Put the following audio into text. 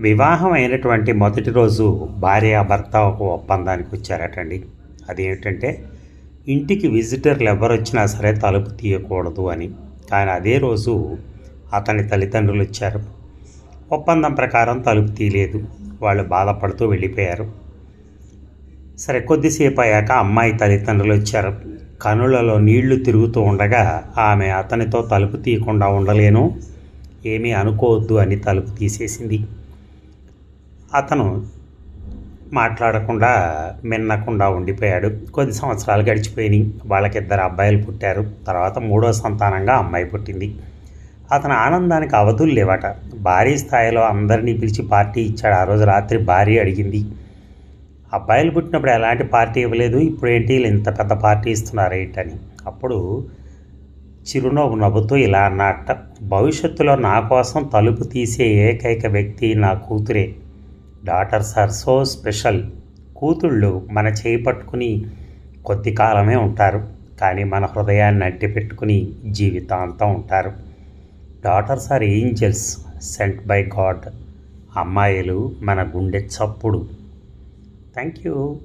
వివాహం అయినటువంటి మొదటి రోజు భార్య భర్త ఒక ఒప్పందానికి వచ్చారటండి. అదేమిటంటే ఇంటికి విజిటర్లు ఎవరు వచ్చినా సరే తలుపు తీయకూడదు అని. కానీ అదే రోజు అతని తల్లిదండ్రులు వచ్చారు. ఒప్పందం ప్రకారం తలుపు తీయలేదు. వాళ్ళు బాధపడుతూ వెళ్ళిపోయారు. సరే కొద్దిసేపు అయ్యాక అమ్మాయి తల్లిదండ్రులు వచ్చారు. కనులలో నీళ్ళు తిరుగుతూ ఉండగా ఆమె అతనితో తలుపు తీయకుండా ఉండలేను ఏమీ అనుకోవద్దు అని తలుపు తీసేసింది. అతను మాట్లాడకుండా మిన్నకుండా ఉండిపోయాడు. కొద్ది సంవత్సరాలు గడిచిపోయినాయి. వాళ్ళకి ఇద్దరు అబ్బాయిలు పుట్టారు. తర్వాత మూడో సంతానంగా అమ్మాయి పుట్టింది. అతని ఆనందానికి అవధులు లేవట. భారీ స్థాయిలో అందరినీ పిలిచి పార్టీ ఇచ్చాడు. ఆ రోజు రాత్రి భార్య అడిగింది. అబ్బాయిలు పుట్టినప్పుడు ఎలాంటి పార్టీ ఇవ్వలేదు. ఇప్పుడు ఏంటి ఇంత పెద్ద పార్టీ ఇస్తున్నారు ఏంటని. అప్పుడు చిరునవ్వు నవ్వుతూ ఇలా అన్నట్ట భవిష్యత్తులో నా కోసం తలుపు తీసే ఏకైక వ్యక్తి నా కూతురే. డాటర్స్ ఆర్ సో స్పెషల్ కూతుళ్ళు మన చేయి పట్టుకుని కొద్ది కాలమే ఉంటారు. కానీ మన హృదయాన్ని అడ్డి పెట్టుకుని జీవితాంతం ఉంటారు. Daughters are angels sent by God అమ్మాయిలు మన గుండె చప్పుడు. Thank you